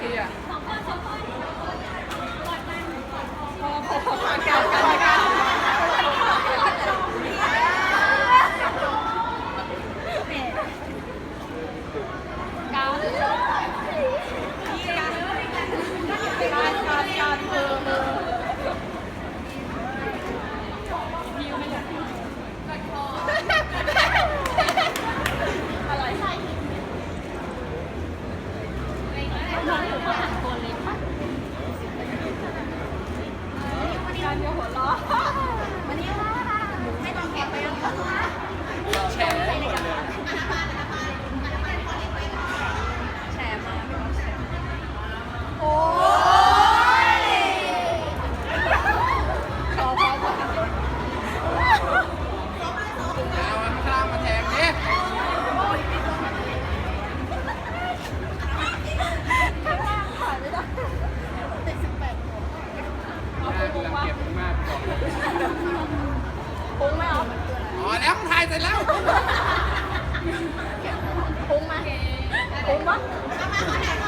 可以啊 น้องอยู่ข้างหลังตัวเล็กปะวันนี้เราเดียวหัวล้อ เสร็จแล้วคุ้มไหมคุ้มปะมามาเขาไหน